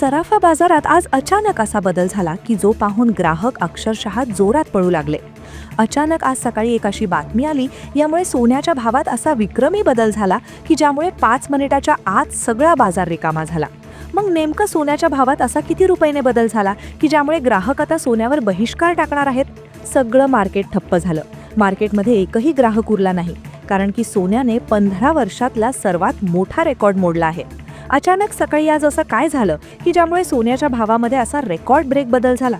सराफा बाजारात आज अचानक असा बदल झाला की जो पाहून ग्राहक अक्षरशः जोरात पळू लागले. अचानक आज सकाळी एक अशी बातमी आली यामुळे सोन्याच्या भावात असा विक्रमी बदल झाला की ज्यामुळे पाच मिनिटाच्या आत सगळा बाजार रिकामा झाला. मग नेमकं सोन्याच्या भावात असा किती रुपयाने बदल झाला की ज्यामुळे ग्राहक आता सोन्यावर बहिष्कार टाकणार आहेत? सगळं मार्केट ठप्प झालं. मार्केटमध्ये एकही ग्राहक उरला नाही कारण की सोन्याने पंधरा वर्षातला सर्वात मोठा रेकॉर्ड मोडला आहे. अचानक सकाळी आज असं काय झालं की ज्यामुळे सोन्याच्या भावामध्ये असा रेकॉर्ड ब्रेक बदल झाला?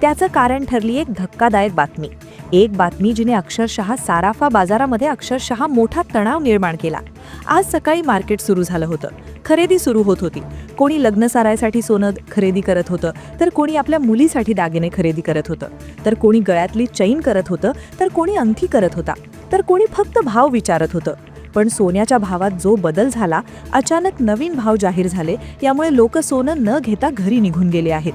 त्याचं कारण ठरली एक धक्कादायक बातमी. एक बातमी जिने अक्षरशः साराफा बाजारामध्ये अक्षरशः मोठा तणाव निर्माण केला. आज सकाळी मार्केट सुरू झालं होतं. खरेदी सुरू होत होती. कोणी लग्न सारायसाठी सोनं खरेदी करत होतं तर कोणी आपल्या मुलीसाठी दागिने खरेदी करत होतं. तर कोणी गळ्यातली चैन करत होतं तर कोणी अंथी करत होता. तर कोणी फक्त भाव विचारत होतं. पण सोन्याच्या भावात जो बदल झाला अचानक नवीन भाव जाहीर झाले यामुळे लोक सोनं न घेता घरी निघून गेले आहेत.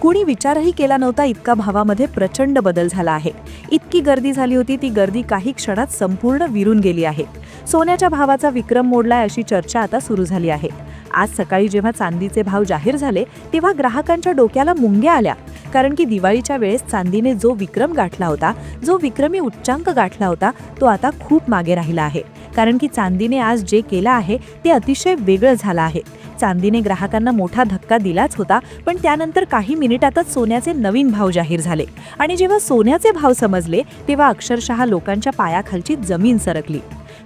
कुणी विचारही केला नव्हता इतका भावामध्ये प्रचंड बदल झाला आहे. इतकी गर्दी झाली होती ती गर्दी काही क्षणात संपूर्ण विरून गेली आहे. सोन्याच्या भावाचा विक्रम मोडलाय अशी चर्चा आता सुरू झाली आहे. आज सकाळी जेव्हा चांदीचे भाव जाहीर झाले तेव्हा ग्राहकांच्या डोक्याला मुंग्या आल्या. कारण की दिवाळीच्या वेळेस चांदीने जो विक्रम गाठला होता जो विक्रमी उच्चांक गाठला होता तो आता खूप मागे राहिला आहे. कारण की चांदीने आज जे केलं आहे ते अतिशय वेगळं झालं आहे. चांदीने ग्राहकांना मोठा धक्का दिलाच होता पण त्यानंतर काही मिनिटातच सोन्याचे नवीन भाव जाहीर झाले. आणि जेव्हा सोन्याचे भाव समजले तेव्हा अक्षरशः लोकांच्या पायाखालची जमीन सरकली.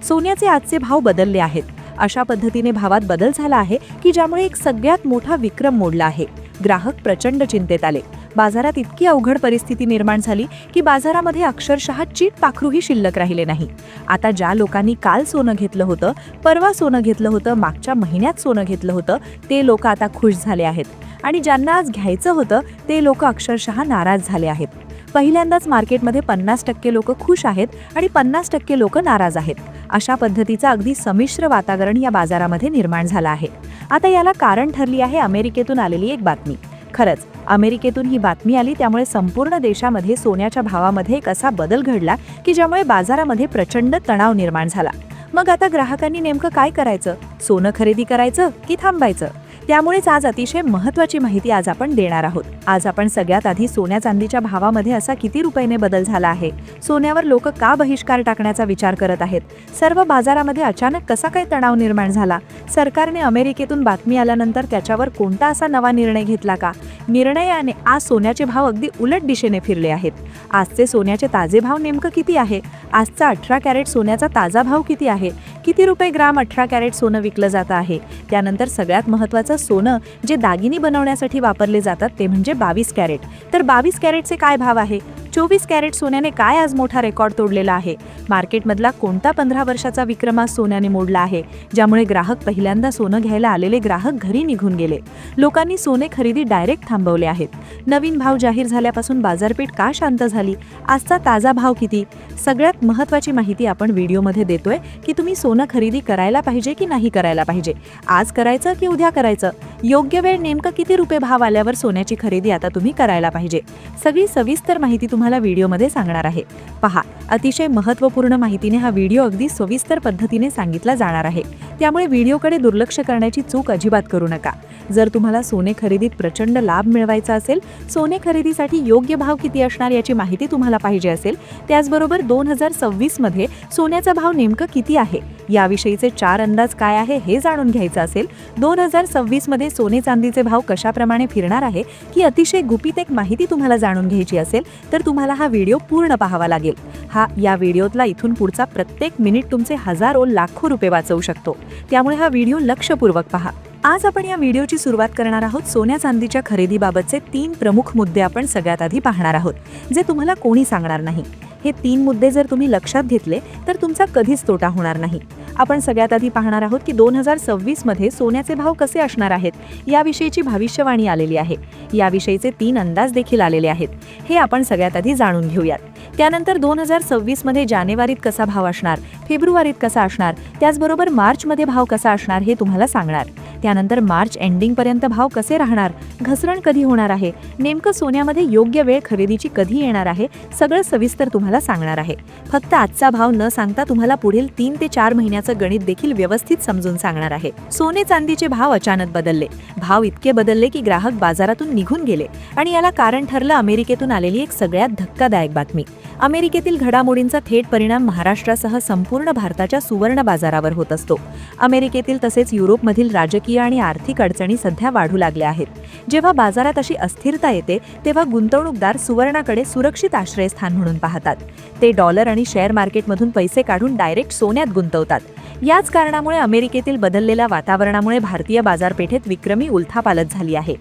सोन्याचे आजचे भाव बदलले आहेत. अशा पद्धतीने भावात बदल झाला आहे की ज्यामुळे एक सगळ्यात मोठा विक्रम मोडला आहे. ग्राहक प्रचंड चिंतेत आले. बाजारात इतकी अवघड परिस्थिती निर्माण झाली की बाजारामध्ये अक्षरशः चीट पाखरूही शिल्लक राहिले नाही. आता ज्या लोकांनी काल सोनं घेतलं होतं परवा सोनं घेतलं होतं मागच्या महिन्यात सोनं घेतलं होतं ते लोक आता खुश झाले आहेत. आणि ज्यांना आज घ्यायचं होतं ते लोक अक्षरशः नाराज झाले आहेत. पहिल्यांदाच मार्केटमध्ये पन्नास टक्के लोक खुश आहेत आणि पन्नास टक्के लोक नाराज आहेत. अशा पद्धतीचं अगदी संमिश्र वातावरण या बाजारामध्ये निर्माण झालं आहे. आता याला कारण ठरली आहे अमेरिकेतून आलेली एक बातमी. खरंच अमेरिकेतून ही बातमी आली त्यामुळे संपूर्ण देशामध्ये सोन्याच्या भावामध्ये एक असा बदल घडला की ज्यामुळे बाजारामध्ये प्रचंड तणाव निर्माण झाला. मग आता ग्राहकांनी नेमकं काय करायचं? सोनं खरेदी करायचं की थांबायचं? त्यामुळेच आज अतिशय महत्त्वाची माहिती आज आपण देणार आहोत. आज आपण सगळ्यात आधी सोन्या चांदीच्या भावामध्ये असा किती रुपयाने बदल झाला आहे? सोन्यावर लोक का बहिष्कार टाकण्याचा विचार करत आहेत? सर्व बाजारामध्ये अचानक कसा काय तणाव निर्माण झाला? सरकारने अमेरिकेतून बातमी आल्यानंतर त्याच्यावर कोणता असा नवा निर्णय घेतला का? निर्णयाने आज सोन्याचे भाव अगदी उलट दिशेने फिरले आहेत. आजचे सोन्याचे ताजे भाव नेमकं किती आहे? आजचा अठरा कॅरेट सोन्याचा ताजा भाव किती आहे? किती रुपये ग्राम अठरा कॅरेट सोनं विकलं जातं आहे? त्यानंतर सगळ्यात महत्त्वाचं सोनं जे दागिने बनवण्यासाठी वापरले जातात ते म्हणजे बावीस कॅरेट. तर बावीस कॅरेटचे काय भाव आहे? चोवीस कॅरेट सोन्याने काय आज मोठा रेकॉर्ड तोडलेला आहे? मार्केटमधला कोणता पंधरा वर्षाचा विक्रम आज सोन्याने मोडला आहे? ज्यामुळे ग्राहक पहिल्यांदा सोनं घ्यायला आलेले ग्राहक घरी निघून गेले. लोकांनी सोने खरेदी डायरेक्ट थांबवले आहेत. नवीन भाव जाहीर झाल्यापासून बाजारपेठ का शांत झाली? आजचा ताजा भाव किती? सगळ्यात महत्त्वाची माहिती आपण व्हिडिओमध्ये देतोय की तुम्ही सोनं खरेदी करायला पाहिजे की नाही करायला पाहिजे? आज करायचं की उद्या करायचं? योग्य वेळ नेमकं किती रुपये भाव आल्यावर सोन्याची खरेदी आता तुम्ही करायला पाहिजे? सगळी सविस्तर माहिती तुम्हाला व्हिडिओमध्ये सांगणार आहे. पहा अतिशय महत्त्वपूर्ण माहितीने हा व्हिडिओ अगदी सविस्तर पद्धतीने सांगितला जाणार आहे. त्यामुळे व्हिडिओकडे दुर्लक्ष करण्याची चूक अजिबात करू नका. जर तुम्हाला सोने खरेदीत प्रचंड लाभ मिळवायचा असेल सोने खरेदीसाठी योग्य भाव किती असणार याची माहिती तुम्हाला पाहिजे असेल त्याचबरोबर दोन हजार सव्वीसमध्ये सोन्याचा भाव नेमकं किती आहे? याविषयीचे चार अंदाज काय आहे हे जाणून घ्यायचं असेल. दोन हजार सव्वीसमध्ये सोने चांदीचे भाव कशाप्रमाणे फिरणार आहे ही अतिशय गुपित एक माहिती तुम्हाला जाणून घ्यायची असेल तर तुम्हाला हा व्हिडिओ पूर्ण पाहावा लागेल. हा या व्हिडिओतला इथून पुढचा प्रत्येक मिनिट तुमचे हजारो लाखो रुपये वाचवू शकतो. त्यामुळे हा व्हिडिओ लक्षपूर्वक पहा. आज आपण या व्हिडिओची सुरुवात करणार आहोत सोन्या चांदीच्या खरेदीबाबतचे तीन प्रमुख मुद्दे आपण सगळ्यात आधी पाहणार आहोत जे तुम्हाला कोणी सांगणार नाही. हे तीन मुद्दे जर तुम्ही लक्षात घेतले तर तुमचा कधीच तोटा होणार नाही. आपण सगळ्यात आधी पाहणार आहोत की दोन हजार सव्वीसमध्ये सोन्याचे भाव कसे असणार आहेत याविषयीची भविष्यवाणी आलेली आहे. याविषयीचे तीन अंदाज देखील आलेले आहेत. हे आपण सगळ्यात आधी जाणून घेऊयात. त्यानंतर दोन हजार सव्वीसमध्ये जानेवारीत कसा भाव असणार फेब्रुवारीत कसा असणार त्याचबरोबर मार्चमध्ये भाव कसा असणार हे तुम्हाला सांगणार. त्यानंतर मार्च एंडिंगपर्यंत भाव कसे राहणार घसरण कधी होणार आहे नेमकं सोन्यामध्ये योग्य वेळ खरेदीची कधी येणार आहे सगळं सविस्तर तुम्हाला सांगणार आहे. फक्त आजचा भाव न सांगता तुम्हाला पुढील तीन ते चार महिन्याचं गणित देखील व्यवस्थित समजून सांगणार आहे. सोने चांदीचे भाव अचानक बदलले. भाव इतके बदलले की ग्राहक बाजारातून निघून गेले. आणि याला कारण ठरलं अमेरिकेतून आलेली एक सगळ्यात धक्कादायक बातमी. अमेरिकेतील घडामोडींचा थेट परिणाम महाराष्ट्रासह संपूर्ण भारताच्या सुवर्ण बाजारावर होत असतो. अमेरिकेतील तसेच युरोपमधील राजकीय आणि आर्थिक अडचणी सध्या वाढू लागल्या आहेत. जेव्हा बाजारात अशी अस्थिरता येते तेव्हा गुंतवणूकदार सुवर्णाकडे सुरक्षित आश्रयस्थान म्हणून पाहतात. ते डॉलर आणि शेअर मार्केटमधून पैसे काढून डायरेक्ट सोन्यात गुंतवतात. याच कारणामुळे अमेरिकेतील बदललेल्या वातावरणामुळे भारतीय बाजारपेठेत विक्रमी उलथापालत झाली आहे.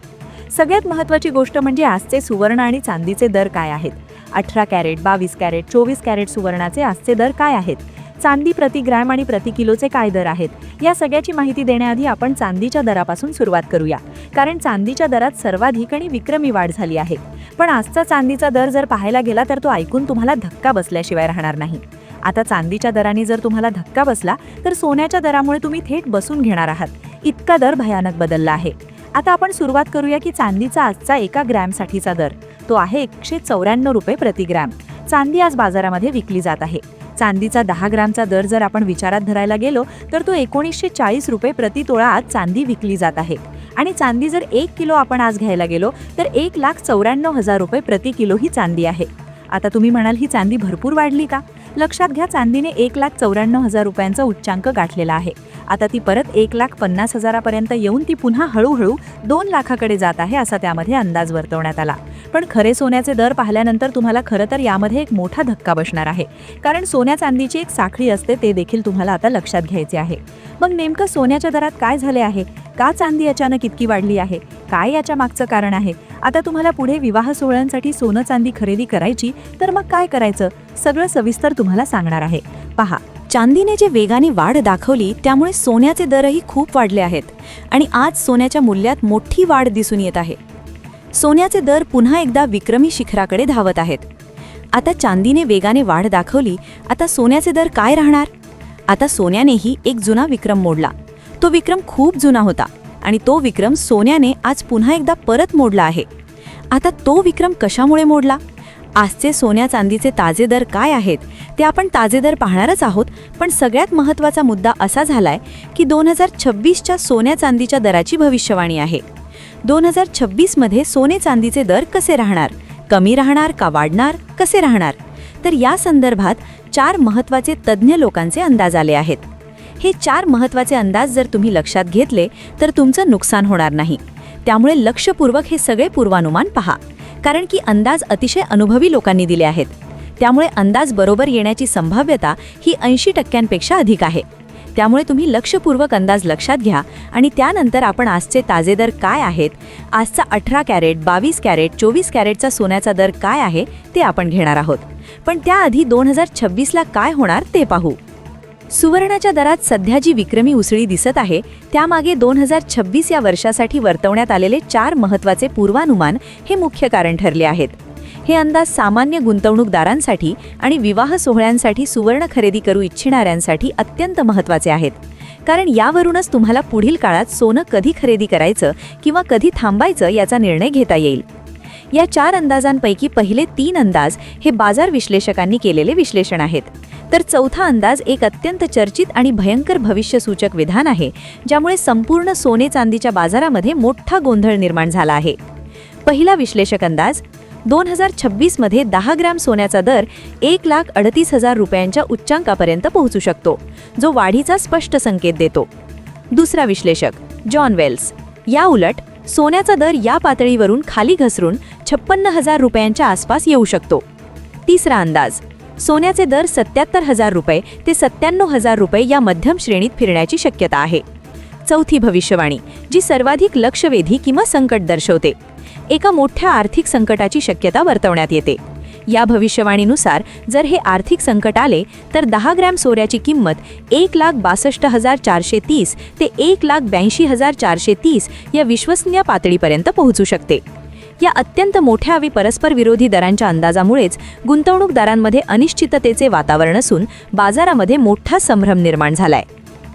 सगळ्यात महत्त्वाची गोष्ट म्हणजे आजचे सुवर्ण आणि चांदीचे दर काय आहेत? अठरा कॅरेट बावीस कॅरेट चोवीस कॅरेट सुवर्णाचे आजचे दर काय आहेत? चांदी प्रति ग्रॅम आणि प्रति किलोचे काय दर आहेत? या सगळ्याची माहिती देण्याआधी आपण चांदीच्या दरापासून सुरुवात करूया. कारण चांदीच्या दरात सर्वाधिक आणि विक्रमी वाढ झाली आहे. पण आजचा चांदीचा दर जर पाहायला गेला तर तो ऐकून तुम्हाला धक्का बसल्याशिवाय राहणार नाही. आता चांदीच्या दराने जर तुम्हाला धक्का बसला तर सोन्याच्या दरामुळे तुम्ही थेट बसून घेणार आहात. इतका दर भयानक बदलला आहे. आता आपण सुरुवात करूया की चांदीचा आजचा एका ग्रॅमसाठीचा दर. तो आहे एकशे चौऱ्याण्णव रुपये प्रतिग्रॅम चांदी आज बाजारामध्ये विकली जात आहे. चांदीचा दहा ग्रामचा दर जर आपण विचारात धरायला गेलो तर तो एकोणीसशे चाळीस रुपये प्रति तोळा आज चांदी विकली जात आहे. आणि चांदी जर एक किलो आपण आज घ्यायला गेलो तर एक लाख चौऱ्याण्णव हजार रुपये प्रति किलो ही चांदी आहे. आता तुम्ही म्हणाल ही चांदी भरपूर वाढली का? लक्षात घ्या चांदीने एक लाख चौऱ्याण्णव हजार रुपयांचा उच्चांक गाठलेला आहे. आता ती परत एक लाख पन्नास हजारापर्यंत येऊन ती पुन्हा हळूहळू दोन लाखाकडे जात आहे असा त्यामध्ये अंदाज वर्तवण्यात आला. पण खरे सोन्याचे दर पाहिल्यानंतर तुम्हाला खरं तर यामध्ये एक मोठा धक्का बसणार आहे. कारण सोन्या चांदीची एक साखळी असते ते देखील तुम्हाला आता लक्षात घ्यायचे आहे. मग नेमकं सोन्याच्या दरात काय झाले आहे? का चांदी अचानक इतकी वाढली आहे? काय याच्या मागचं कारण आहे? आता तुम्हाला पुढे विवाह सोहळ्यांसाठी सोनं चांदी खरेदी करायची तर मग काय करायचं? सगळं सविस्तर तुम्हाला सांगणार आहे. पहा चांदीने जे वेगाने वाढ दाखवली त्यामुळे सोन्याचे दरही खूप वाढले आहेत. आणि आज सोन्याच्या मूल्यात मोठी वाढ दिसून येत आहे. सोन्याचे दर पुन्हा एकदा विक्रमी शिखराकडे धावत आहेत. आता चांदीने वेगाने वाढ दाखवली आता सोन्याचे दर काय राहणार? आता सोन्यानेही एक जुना विक्रम मोडला. तो विक्रम खूप जुना होता आणि तो विक्रम सोन्याने आज पुन्हा एकदा परत मोडला आहे. आता तो विक्रम कशामुळे मोडला? आजचे सोन्या चांदीचे ताजे दर काय आहेत? ते आपण ताजे दर पाहणारच आहोत. पण सगळ्यात महत्त्वाचा मुद्दा असा झालाय की दोन हजार छव्वीसच्या सोन्या चांदीच्या दराची भविष्यवाणी आहे. दोन हजार छव्वीसमध्ये सोने चांदीचे दर कसे राहणार? कमी राहणार का वाढणार? कसे राहणार? तर या संदर्भात चार महत्त्वाचे तज्ज्ञ लोकांचे अंदाज आले आहेत. हे चार महत्त्वाचे अंदाज जर तुम्ही लक्षात घेतले तर तुमचं नुकसान होणार नाही. त्यामुळे लक्षपूर्वक हे सगळे पूर्वानुमान पहा. कारण की अंदाज अतिशय अनुभवी लोकांनी दिले आहेत. त्यामुळे अंदाज बरोबर येण्याची संभाव्यता ही ऐंशी टक्क्यांपेक्षा अधिक आहे. त्यामुळे तुम्ही लक्षपूर्वक अंदाज लक्षात घ्या आणि त्यानंतर आपण आजचे ताजे दर काय आहेत आजचा अठरा कॅरेट बावीस कॅरेट चोवीस कॅरेटचा सोन्याचा दर काय आहे ते आपण घेणार आहोत. पण त्याआधी दोन हजार छव्वीसला काय होणार ते पाहू. सुवर्णाच्या दरात सध्या जी विक्रमी उसळी दिसत आहे त्यामागे दोन हजार छव्वीस या वर्षासाठी वर्तवण्यात आलेले चार महत्त्वाचे पूर्वानुमान हे मुख्य कारण ठरले आहेत. हे अंदाज सामान्य गुंतवणूकदारांसाठी आणि विवाह सोहळ्यांसाठी सुवर्ण खरेदी करू इच्छिणाऱ्यांसाठी अत्यंत महत्त्वाचे आहेत. कारण यावरूनच तुम्हाला पुढील काळात सोनं कधी खरेदी करायचं किंवा कधी थांबायचं याचा निर्णय घेता येईल. या चार अंदाजांपैकी पहिले तीन अंदाज हे बाजार विश्लेषकांनी केलेले विश्लेषण आहेत. तर चौथा अंदाज एक अत्यंत चर्चित आणि भयंकर भविष्यसूचक विधान आहे ज्यामुळे संपूर्ण सोने चांदीच्या बाजारामध्ये मोठा गोंधळ निर्माण झाला आहे. पहिला विश्लेषक अंदाज दोन हजार छब्बीसमध्ये दहा ग्रॅम सोन्याचा दर एक लाख अडतीस हजार रुपयांच्या उच्चांकापर्यंत पोहोचू शकतो जो वाढीचा स्पष्ट संकेत देतो. दुसरा विश्लेषक जॉन वेल्स. या उलट सोन्याचा दर या पातळीवरून खाली घसरून छप्पन्न हजार रुपयांच्या आसपास येऊ शकतो. तिसरा अंदाज सोन्याचे दर सत्याहत्तर हजार रुपये ते सत्त्याण्णव हजार रुपये या मध्यम श्रेणीत फिरण्याची शक्यता आहे. चौथी भविष्यवाणी जी सर्वाधिक लक्षवेधी किंवा संकट दर्शवते. एका मोठ्या आर्थिक संकटाची शक्यता वर्तवण्यात येते. या भविष्यवाणीनुसार जर हे आर्थिक संकट आले तर दहा ग्रॅम सोऱ्याची किंमत एक लाख बासष्ट हजार चारशे तीस ते एक लाख ब्याऐंशी हजार चारशे तीस या विश्वसनीय पातळीपर्यंत पोहोचू शकते. या अत्यंत मोठ्या आणि परस्पर विरोधी दरांच्या अंदाजामुळेच गुंतवणूकदारांमध्ये अनिश्चिततेचे वातावरण असून बाजारामध्ये मोठा संभ्रम निर्माण झालाय.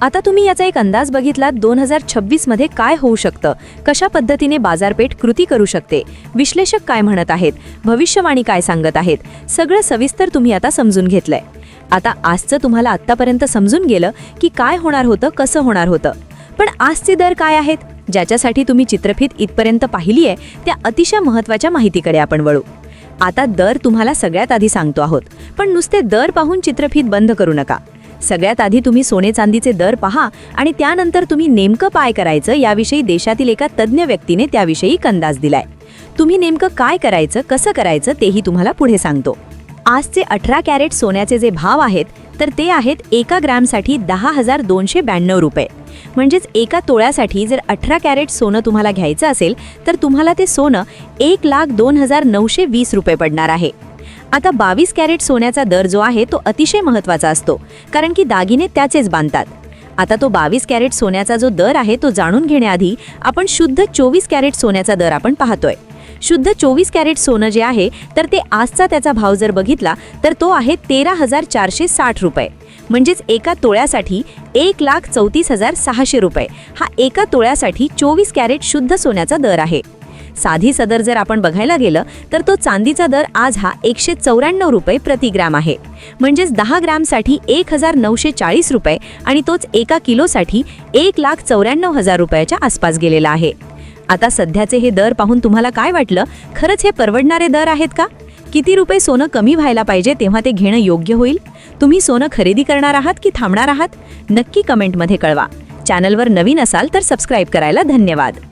आता तुम्ही याचा एक अंदाज बघितलात दोन हजार छव्वीसमध्ये काय होऊ शकतं कशा पद्धतीने बाजारपेठ कृती करू शकते विश्लेषक काय म्हणत आहेत भविष्यवाणी काय सांगत आहेत सगळं सविस्तर तुम्ही आता समजून घेतलंय. आता आजचं तुम्हाला आत्तापर्यंत समजून गेलं की काय होणार होतं कसं होणार होतं. पण आजचे दर काय आहेत? ज्याच्यासाठी तुम्ही चित्रफित इथपर्यंत पाहिली आहे त्या अतिशय महत्त्वाच्या माहितीकडे आपण वळू. आता दर तुम्हाला सगळ्यात आधी सांगतो आहोत पण नुसते दर पाहून चित्रफित बंद करू नका. सगळ्यात आधी तुम्ही सोने चांदीचे दर पहा आणि त्यानंतर तुम्ही नेमकं काय करायचं याविषयी देशातील एका तज्ज्ञ व्यक्तीने त्याविषयी एक अंदाज दिलाय. तुम्ही नेमकं काय करायचं कसं करायचं तेही तुम्हाला पुढे सांगतो. आजचे अठरा कॅरेट सोन्याचे जे भाव आहेत तर ते आहेत एका ग्रॅमसाठी दहा हजार दोनशे ब्याण्णव रुपये. म्हणजेच एका तोळ्यासाठी जर अठरा कॅरेट सोनं तुम्हाला घ्यायचं असेल तर तुम्हाला ते सोनं एक लाख दोन हजार नऊशे वीस रुपये पडणार आहे. आता बावीस कॅरेट सोन्याचा दर जो आहे तो अतिशय महत्त्वाचा असतो कारण की दागिने त्याचेच बांधतात. आता तो बावीस कॅरेट सोन्याचा जो दर आहे तो जाणून घेण्याआधी आपण शुद्ध चोवीस कॅरेट सोन्याचा दर आपण पाहतोय. शुद्ध चोवीस कॅरेट सोनं जे आहे तर ते आजचा त्याचा भाव जर बघितला तर तो आहे तेरा हजार चारशे साठ रुपये. म्हणजेच एका तोळ्यासाठी एक लाख चौतीस हजार सहाशे रुपये. हा एका तोळ्यासाठी चोवीस कॅरेट शुद्ध सोन्याचा दर आहे. साधी सदर जर आपण बघायला गेलं तर तो चांदीचा दर आज हा एकशे चौऱ्याण्णव रुपये प्रतिग्राम आहे. म्हणजेच दहा ग्रॅमसाठी एक हजार नऊशे चाळीस रुपये आणि तोच एका किलोसाठी एक लाख चौऱ्याण्णव हजार रुपयाच्या आसपास गेलेला आहे. आता सध्याचे हे दर पाहून तुम्हाला काय वाटलं? खरंच हे परवडणारे दर आहेत का? किती रुपये सोनं कमी व्हायला पाहिजे तेव्हा ते घेणं योग्य होईल? तुम्ही सोनं खरेदी करणार आहात की थांबणार आहात? नक्की कमेंटमध्ये कळवा. चॅनलवर नवीन असाल तर सबस्क्राईब करायला धन्यवाद.